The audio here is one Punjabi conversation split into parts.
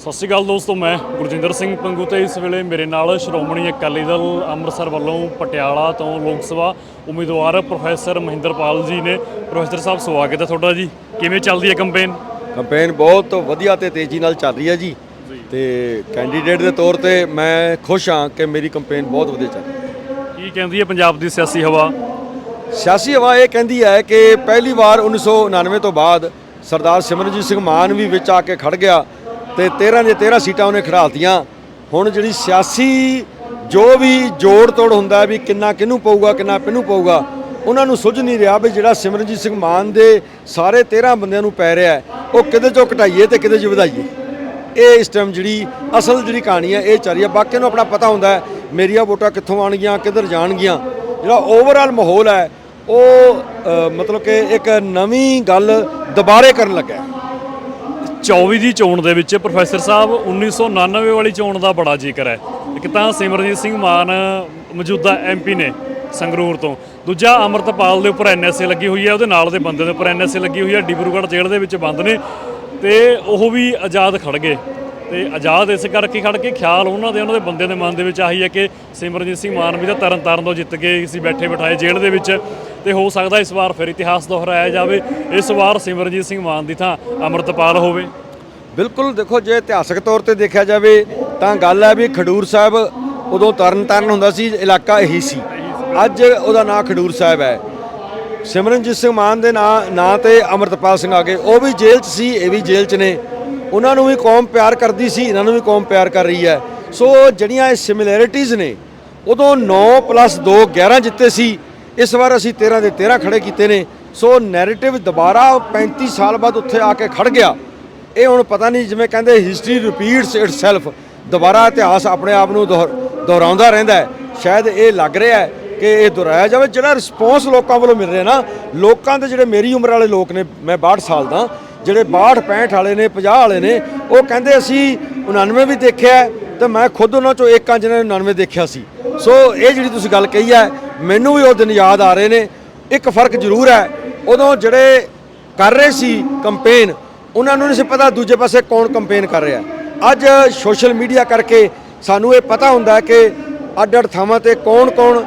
ਸਤਿ ਸ਼੍ਰੀ ਅਕਾਲ ਦੋਸਤੋ ਮੈਂ ਗੁਰਜਿੰਦਰ ਸਿੰਘ ਪੰਗੂ ਤੇ ਇਸ ਵੇਲੇ ਮੇਰੇ ਨਾਲ ਸ਼੍ਰੋਮਣੀ ਅਕਾਲੀ ਦਲ ਅੰਮ੍ਰਿਤਸਰ ਵੱਲੋਂ ਪਟਿਆਲਾ ਤੋਂ ਲੋਕ ਸਭਾ ਉਮੀਦਵਾਰ ਪ੍ਰੋਫੈਸਰ ਮਹਿੰਦਰਪਾਲ ਜੀ ਨੇ। ਪ੍ਰੋਫੈਸਰ ਸਾਹਿਬ ਸਵਾਗਤ ਹੈ ਤੁਹਾਡਾ ਜੀ। ਕਿਵੇਂ ਚੱਲਦੀ ਹੈ ਕੰਪੇਨ? ਕੰਪੇਨ ਬਹੁਤ ਵਧੀਆ ਤੇ ਤੇਜ਼ੀ ਨਾਲ ਚੱਲ ਰਹੀ ਹੈ ਜੀ। ਤੇ ਕੈਂਡੀਡੇਟ ਦੇ ਤੌਰ ਤੇ ਮੈਂ ਖੁਸ਼ ਹਾਂ ਕਿ ਮੇਰੀ ਕੰਪੇਨ ਬਹੁਤ ਵਧੀਆ ਚੱਲ ਰਹੀ ਹੈ। ਕੀ ਕਹਿੰਦੀ ਹੈ ਪੰਜਾਬ ਦੀ ਸਿਆਸੀ ਹਵਾ? ਸਿਆਸੀ ਹਵਾ ਇਹ ਕਹਿੰਦੀ ਹੈ ਕਿ ਪਹਿਲੀ ਵਾਰ 1999 ਤੋਂ ਬਾਅਦ ਸਰਦਾਰ ਸਿਮਰਨਜੀਤ ਸਿੰਘ ਮਾਨ ਵੀ ਵਿੱਚ ਆ ਕੇ ਖੜ ਗਿਆ। ਤੇ 13 ਦੇ 13 ਸੀਟਾਂ ਉਹਨੇ ਖੜਾਤੀਆਂ ਹੁਣ ਜਿਹੜੀ ਸਿਆਸੀ ਜੋ ਵੀ ਜੋੜ ਤੋੜ ਹੁੰਦਾ ਵੀ ਕਿੰਨਾ ਕਿਹਨੂੰ ਪਊਗਾ, ਕਿੰਨਾ ਕਿਹਨੂੰ ਪਊਗਾ, ਉਹਨਾਂ ਨੂੰ ਸੁੱਝ ਨਹੀਂ ਰਿਹਾ ਵੀ ਜਿਹੜਾ ਸਿਮਰਨਜੀਤ ਸਿੰਘ ਮਾਨ ਦੇ ਸਾਰੇ 13 ਬੰਦਿਆਂ ਨੂੰ ਪੈ ਰਿਹਾ ਉਹ ਕਿਹਦੇ ਚੋਂ ਘਟਾਈਏ ਤੇ ਕਿਹਦੇ ਚ ਵਧਾਈਏ। ਇਹ ਇਸ ਟਾਈਮ ਜਿਹੜੀ ਅਸਲ ਜਿਹੜੀ ਕਹਾਣੀ ਹੈ, ਇਹ ਚੱਲ ਰਹੀ ਹੈ। ਬਾਕੀਆਂ ਨੂੰ ਆਪਣਾ ਪਤਾ ਹੁੰਦਾ ਮੇਰੀਆਂ ਵੋਟਾਂ ਕਿੱਥੋਂ ਆਣਗੀਆਂ ਕਿੱਧਰ ਜਾਣਗੀਆਂ। ਜਿਹੜਾ ਓਵਰਆਲ ਮਾਹੌਲ ਹੈ, ਉਹ ਮਤਲਬ ਕਿ ਇੱਕ ਨਵੀਂ ਗੱਲ ਦੁਬਾਰੇ ਕਰਨ ਲੱਗਾ 24 ਦੀ ਚੋਣ ਦੇ ਵਿੱਚ ਪ੍ਰੋਫੈਸਰ ਸਾਹਿਬ 1999 ਵਾਲੀ ਚੋਣ ਦਾ ਬੜਾ ਜ਼ਿਕਰ ਹੈ। ਇੱਕ ਤਾਂ ਸਿਮਰਜੀਤ ਸਿੰਘ ਮਾਨ ਮੌਜੂਦਾ ਐਮਪੀ ਨੇ ਸੰਗਰੂਰ ਤੋਂ। ਦੂਜਾ ਅਮਰਤਪਾਲ ਦੇ ਉੱਪਰ ਐਨਐਸਏ ਲੱਗੀ ਹੋਈ ਹੈ, ਉਹਦੇ ਨਾਲ ਦੇ ਬੰਦੇ ਦੇ ਉੱਪਰ ਐਨਐਸਏ ਲੱਗੀ ਹੋਈ ਹੈ ਡਿਬਰੂਗੜ੍ਹ ਜੇਲ੍ਹ ਦੇ ਵਿੱਚ ਬੰਦ ਨੇ ਤੇ ਉਹ ਵੀ ਆਜ਼ਾਦ ਖੜ ਗਏ। ਤੇ ਆਜ਼ਾਦ ਇਸ ਕਰਕੇ ਖੜ ਕੇ ਖਿਆਲ ਉਹਨਾਂ ਦੇ ਉਹਨਾਂ ਦੇ ਬੰਦੇ ਦੇ ਮਨ ਦੇ ਵਿੱਚ ਆਹੀ ਹੈ ਕਿ ਸਿਮਰਜੀਤ ਸਿੰਘ ਮਾਨ ਵੀ ਤਾਂ ਤਰਨ ਤਾਰਨ ਤੋਂ ਜਿੱਤ ਕੇ ਸੀ ਬੈਠੇ ਬਿਠਾਏ ਜੇਲ੍ਹ ਦੇ ਵਿੱਚ। ਤੇ ਹੋ ਸਕਦਾ ਇਸ ਵਾਰ ਫਿਰ ਇਤਿਹਾਸ ਦੁਹਰਾਇਆ ਜਾਵੇ, ਇਸ ਵਾਰ ਸਿਮਰਜੀਤ ਸਿੰਘ ਮਾਨ ਦੀ ਥਾਂ ਅਮਰਤਪਾਲ ਹੋਵੇ। ਬਿਲਕੁਲ, ਦੇਖੋ, ਜੇ ਇਤਿਹਾਸਕ ਤੌਰ ਤੇ ਦੇਖਿਆ ਜਾਵੇ, ਤਾਂ ਗੱਲ ਹੈ ਵੀ ਖਡੂਰ ਸਾਹਿਬ ਉਦੋਂ ਤਰਨ ਤਾਰਨ ਹੁੰਦਾ ਸੀ, ਇਲਾਕਾ ਇਹੀ ਸੀ। ਅੱਜ ਉਹਦਾ ਨਾਂ ਖਡੂਰ ਸਾਹਿਬ ਹੈ। ਸਿਮਰਨਜੀਤ ਸਿੰਘ ਮਾਨ ਦੇ ਨਾਂ ਨਾਂ ਤੇ ਅਮਰਤਪਾਲ ਸਿੰਘ ਆ ਗਏ। ਉਹ ਵੀ ਜੇਲ੍ਹ 'ਚ ਸੀ, ਇਹ ਵੀ ਜੇਲ੍ਹ 'ਚ ਨੇ। ਉਹਨਾਂ ਨੂੰ ਵੀ ਕੌਮ ਪਿਆਰ ਕਰਦੀ ਸੀ, ਇਹਨਾਂ ਨੂੰ ਵੀ ਕੌਮ ਪਿਆਰ ਕਰ ਰਹੀ ਹੈ। ਸੋ ਜਿਹੜੀਆਂ ਇਹ ਸਿਮਿਲੈਰਿਟੀਜ਼ ਨੇ, ਉਦੋਂ 9 2 11 ਜਿੱਤੇ ਸੀ ਇਸ ਵਾਰ ਅਸੀਂ 13 ਦੇ 13 ਖੜੇ ਕੀਤੇ ਨੇ। ਸੋ ਨੈਰੇਟਿਵ ਦੁਬਾਰਾ 35 ਸਾਲ ਬਾਅਦ ਉੱਥੇ ਆ ਕੇ ਖੜ ਗਿਆ। ਇਹ ਹੁਣ ਪਤਾ ਨਹੀਂ ਜਿਵੇਂ ਕਹਿੰਦੇ ਹਿਸਟਰੀ ਰਿਪੀਟਸ ਇਟਸੈਲਫ ਦੁਬਾਰਾ ਇਤਿਹਾਸ ਆਪਣੇ ਆਪ ਨੂੰ ਦੁਹਰ- ਦੁਹਰਾਉਂਦਾ ਰਹਿੰਦਾ ਹੈ। ਸ਼ਾਇਦ ਇਹ ਲੱਗ ਰਿਹਾ ਹੈ ਕਿ ਇਹ ਦੁਹਰਾਇਆ ਜਾਵੇ। ਜਿਹੜਾ ਰਿਸਪੌਂਸ ਲੋਕਾਂ ਵੱਲੋਂ ਮਿਲ ਰਿਹਾ ਨਾ, ਲੋਕਾਂ ਦੇ ਜਿਹੜੇ ਮੇਰੀ ਉਮਰ ਵਾਲੇ ਲੋਕ ਨੇ, ਮੈਂ 62 ਸਾਲ ਦਾ, ਜਿਹੜੇ 62 65 ਵਾਲੇ ਨੇ 50 ਵਾਲੇ ਨੇ, ਉਹ ਕਹਿੰਦੇ ਅਸੀਂ 99 ਵੀ ਦੇਖਿਆ ਹੈ ਤੇ ਮੈਂ ਖੁਦ ਉਹਨਾਂ ਚੋਂ ਇੱਕ ਹਾਂ ਜਿਹਨਾਂ ਨੇ 99 ਦੇਖਿਆ ਸੀ। ਸੋ ਇਹ ਜਿਹੜੀ ਤੁਸੀਂ ਗੱਲ ਕਹੀ ਹੈ ਮੈਨੂੰ ਵੀ ਉਹ ਦਿਨ ਯਾਦ ਆ ਰਹੇ ਨੇ। ਇੱਕ ਫ਼ਰਕ ਜ਼ਰੂਰ ਹੈ। ਉਦੋਂ ਜਿਹੜੇ ਕਰ ਰਹੇ ਸੀ ਕੰਪੇਨ ਉਹਨਾਂ ਨੂੰ ਨਹੀਂ ਸੀ ਪਤਾ ਦੂਜੇ ਪਾਸੇ ਕੌਣ ਕੰਪੇਨ ਕਰ ਰਿਹਾ। ਅੱਜ ਸੋਸ਼ਲ ਮੀਡੀਆ ਕਰਕੇ ਸਾਨੂੰ ਇਹ ਪਤਾ ਹੁੰਦਾ ਹੈ ਕਿ ਅੱਡ ਅੱਡ ਥਾਵਾਂ ਤੇ ਕੌਣ ਕੌਣ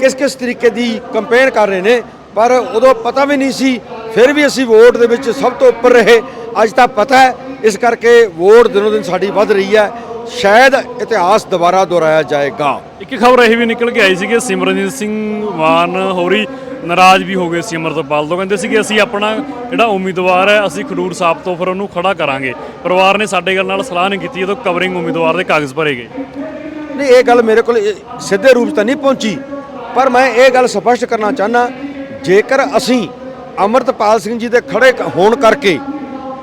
ਕਿਸ ਕਿਸ ਤਰੀਕੇ ਦੀ ਕੰਪੇਨ ਕਰ ਰਹੇ ਨੇ। ਪਰ ਉਦੋਂ ਪਤਾ ਵੀ ਨਹੀਂ ਸੀ, ਫਿਰ ਵੀ ਅਸੀਂ ਵੋਟ ਦੇ ਵਿੱਚ ਸਭ ਤੋਂ ਉੱਪਰ ਰਹੇ। ਅੱਜ ਤਾਂ ਪਤਾ ਹੈ, ਇਸ ਕਰਕੇ ਵੋਟ ਦਿਨੋ ਦਿਨ ਸਾਡੀ ਵੱਧ ਰਹੀ ਹੈ। ਸ਼ਾਇਦ ਇਤਿਹਾਸ ਦੁਬਾਰਾ ਦੁਹਰਾਇਆ ਜਾਏਗਾ। ਇੱਕ ਖਬਰ ਇਹ ਵੀ ਨਿਕਲ ਕੇ ਆਈ ਸੀ ਕਿ ਸਿਮਰਨਜੀਤ ਸਿੰਘ ਮਾਨ ਹੋਰੀ ਨਾਰਾਜ਼ ਵੀ ਹੋ ਗਏ ਸੀ ਅਮਰਤਪਾਲ ਤੋਂ। ਕਹਿੰਦੇ ਸੀ ਕਿ ਅਸੀਂ ਆਪਣਾ ਜਿਹੜਾ ਉਮੀਦਵਾਰ ਹੈ ਅਸੀਂ ਖਡੂਰ ਸਾਹਿਬ ਤੋਂ ਫਿਰ ਉਹਨੂੰ ਖੜਾ ਕਰਾਂਗੇ। ਪਰਿਵਾਰ ਨੇ ਸਾਡੇ ਗੱਲ ਨਾਲ ਸਲਾਹ ਨਹੀਂ ਕੀਤੀ ਜਦੋਂ ਕਵਰਿੰਗ ਉਮੀਦਵਾਰ ਦੇ ਕਾਗਜ਼ ਭਰੇ ਗਏ। ਨਹੀਂ ਇਹ ਗੱਲ ਮੇਰੇ ਕੋਲ ਸਿੱਧੇ ਰੂਪ ਤਾਂ ਨਹੀਂ ਪਹੁੰਚੀ ਪਰ ਮੈਂ ਇਹ ਗੱਲ ਸਪਸ਼ਟ ਕਰਨਾ ਚਾਹਨਾ ਜੇਕਰ ਅਸੀਂ ਅਮਰਤਪਾਲ ਸਿੰਘ ਜੀ ਦੇ ਖੜੇ ਹੋਣ ਕਰਕੇ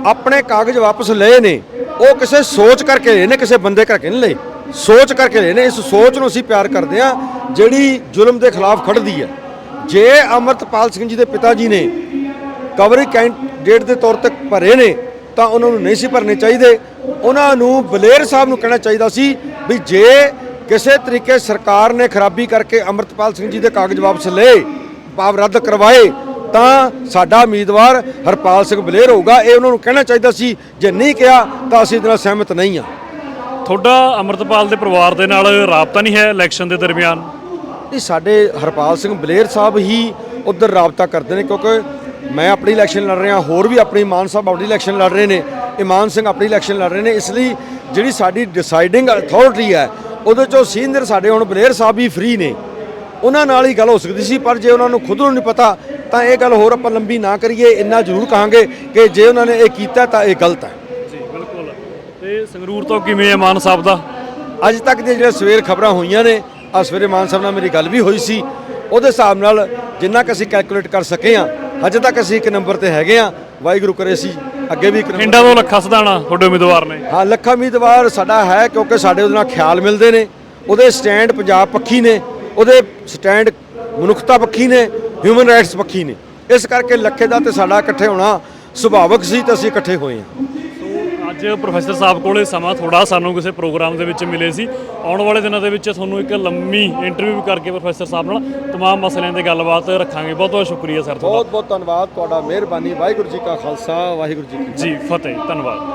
ਆਪਣੇ ਕਾਗਜ਼ ਵਾਪਸ ਲਏ ਨੇ ਉਹ ਕਿਸੇ ਸੋਚ ਕਰਕੇ ਲਏ ਨੇ ਕਿਸੇ ਬੰਦੇ ਕਰਕੇ ਨਹੀਂ ਲਏ ਸੋਚ ਕਰਕੇ ਲਏ ਨੇ ਇਸ ਸੋਚ ਨੂੰ ਅਸੀਂ ਪਿਆਰ ਕਰਦੇ ਹਾਂ, ਜਿਹੜੀ ਜ਼ੁਲਮ ਦੇ ਖਿਲਾਫ ਖੜਦੀ ਹੈ। ਜੇ ਅਮਰਤਪਾਲ ਸਿੰਘ ਜੀ ਦੇ ਪਿਤਾ ਜੀ ਨੇ ਕਵਰਿੰਗ ਕੈਂਡੀਡੇਟ ਦੇ ਤੌਰ ਤੇ ਭਰੇ ਨੇ, ਤਾਂ ਉਹਨਾਂ ਨੂੰ ਨਹੀਂ ਸੀ ਭਰਨੇ ਚਾਹੀਦੇ। ਉਹਨਾਂ ਨੂੰ ਬਲੇਰ ਸਾਹਿਬ ਨੂੰ ਕਹਿਣਾ ਚਾਹੀਦਾ ਸੀ ਵੀ ਜੇ ਕਿਸੇ ਤਰੀਕੇ ਸਰਕਾਰ ਨੇ ਖਰਾਬੀ ਕਰਕੇ ਅਮਰਤਪਾਲ ਸਿੰਘ ਜੀ ਦੇ ਕਾਗਜ਼ ਵਾਪਸ ਲਏ, ਭਾਵ ਰੱਦ ਕਰਵਾਏ ਤਾਂ ਸਾਡਾ ਉਮੀਦਵਾਰ ਹਰਪਾਲ ਸਿੰਘ ਬਲੇਰ ਹੋਊਗਾ ਇਹ ਉਹਨਾਂ ਨੂੰ ਕਹਿਣਾ ਚਾਹੀਦਾ ਸੀ ਜੇ ਨਹੀਂ ਕਿਹਾ ਤਾਂ ਅਸੀਂ ਇਹਦੇ ਨਾਲ ਸਹਿਮਤ ਨਹੀਂ ਹਾਂ। ਤੁਹਾਡਾ ਅਮਰਤਪਾਲ ਦੇ ਪਰਿਵਾਰ ਦੇ ਨਾਲ ਰਾਬਤਾ ਨਹੀਂ ਹੈ ਇਲੈਕਸ਼ਨ ਦੇ ਦਰਮਿਆਨ? ਨਹੀਂ ਸਾਡੇ ਹਰਪਾਲ ਸਿੰਘ ਬਲੇਰ ਸਾਹਿਬ ਹੀ ਉਧਰ ਰਾਬਤਾ ਕਰਦੇ ਨੇ ਕਿਉਂਕਿ ਮੈਂ ਆਪਣੀ ਇਲੈਕਸ਼ਨ ਲੜ ਰਿਹਾ ਹੋਰ ਵੀ ਆਪਣੀ ਮਾਨ ਸਾਹਿਬ ਆਪਣੀ ਇਲੈਕਸ਼ਨ ਲੜ ਰਹੇ ਨੇ ਇਮਾਨ ਸਿੰਘ ਆਪਣੀ ਇਲੈਕਸ਼ਨ ਲੜ ਰਹੇ ਨੇ ਇਸ ਲਈ ਜਿਹੜੀ ਸਾਡੀ ਡਿਸਾਈਡਿੰਗ ਅਥਾਰਟੀ ਹੈ ਉਹਦੇ ਚੋਂ ਸੀਨੀਅਰ ਸਾਡੇ ਹੁਣ ਬਲੇਰ ਸਾਹਿਬ ਹੀ ਫ੍ਰੀ ਨੇ। ਉਹਨਾਂ ਨਾਲ ਹੀ ਗੱਲ ਹੋ ਸਕਦੀ ਸੀ ਪਰ ਜੇ ਉਹਨਾਂ ਨੂੰ ਖੁਦ ਨੂੰ ਨਹੀਂ ਪਤਾ ਤਾਂ ਇਹ ਗੱਲ ਹੋਰ ਆਪਾਂ ਲੰਬੀ ਨਾ ਕਰੀਏ ਇੰਨਾ ਜ਼ਰੂਰ ਕਹਾਂਗੇ ਕਿ ਜੇ ਉਹਨਾਂ ਨੇ ਇਹ ਕੀਤਾ ਤਾਂ ਇਹ ਗਲਤ ਹੈ। ਜੀ ਬਿਲਕੁਲ। ਤੇ ਸੰਗਰੂਰ ਤੋਂ ਕਿਵੇਂ ਹੈ ਮਾਨ ਸਾਹਿਬ ਦਾ? ਅੱਜ ਤੱਕ ਦੀਆਂ ਜਿਹੜੀਆਂ ਸਵੇਰ ਖਬਰਾਂ ਹੋਈਆਂ ਨੇ ਆ ਸਵੇਰੇ ਮਾਨ ਸਾਹਿਬ ਨਾਲ ਮੇਰੀ ਗੱਲ ਵੀ ਹੋਈ ਸੀ। ਉਹਦੇ ਹਿਸਾਬ ਨਾਲ ਜਿੰਨਾ ਕੁ ਅਸੀਂ ਕੈਲਕੂਲੇਟ ਕਰ ਸਕੇ ਆ ਹਜੇ ਤੱਕ ਅਸੀਂ ਇੱਕ ਨੰਬਰ ਤੇ ਹੈਗੇ ਆ ਵਾਹਿਗੁਰੂ ਕਰੇ ਅਸੀਂ ਅੱਗੇ ਵੀ ਇੱਕ ਨੰਬਰ ਪਿੰਡਾਂ ਤੋਂ ਲੱਖਾ ਸਦਾਣਾ ਤੁਹਾਡੇ ਉਮੀਦਵਾਰ ਨੇ। ਹਾਂ ਲੱਖਾ ਉਮੀਦਵਾਰ ਸਾਡਾ ਹੈ ਕਿਉਂਕਿ ਸਾਡੇ ਉਹਦੇ ਨਾਲ ਖਿਆਲ ਮਿਲਦੇ ਨੇ। ਉਹਦੇ ਸਟੈਂਡ ਪੰਜਾਬ ਪੱਖੀ ਨੇ ਉਹਦੇ ਸਟੈਂਡ ਮਨੁੱਖਤਾ ਪੱਖੀ ਨੇ ਹਿਊਮਨ ਰਾਈਟਸ ਪੱਖੀ ਨੇ ਇਸ ਕਰਕੇ ਲੱਖੇ ਦਾ ਤੇ ਸਾਡਾ ਇਕੱਠੇ ਹੋਣਾ ਸੁਭਾਵਕ ਸੀ ਤੇ ਅਸੀਂ ਇਕੱਠੇ ਹੋਏ ਹਾਂ ਅੱਜ ਪ੍ਰੋਫੈਸਰ ਸਾਹਿਬ ਕੋਲੇ ਸਮਾਂ ਥੋੜਾ ਸਾਨੂੰ ਕਿਸੇ ਪ੍ਰੋਗਰਾਮ ਦੇ ਵਿੱਚ ਮਿਲੇ ਸੀ ਆਉਣ ਵਾਲੇ ਦਿਨਾਂ ਦੇ ਵਿੱਚ ਤੁਹਾਨੂੰ ਇੱਕ ਲੰਮੀ ਇੰਟਰਵਿਊ ਕਰਕੇ ਪ੍ਰੋਫੈਸਰ ਸਾਹਿਬ ਨਾਲ तमाम ਮਸਲਿਆਂ ਤੇ ਗੱਲਬਾਤ ਰੱਖਾਂਗੇ ਬਹੁਤ ਬਹੁਤ ਸ਼ੁਕਰੀਆ ਸਰ ਤੁਹਾਡਾ ਬਹੁਤ ਬਹੁਤ ਧੰਨਵਾਦ ਤੁਹਾਡਾ ਮਿਹਰਬਾਨੀ ਵਾਹਿਗੁਰੂ ਜੀ ਕਾ ਖਾਲਸਾ ਵਾਹਿਗੁਰੂ ਜੀ ਕੀ ਫਤਿਹ ਜੀ ਫਤਿਹ ਧੰਨਵਾਦ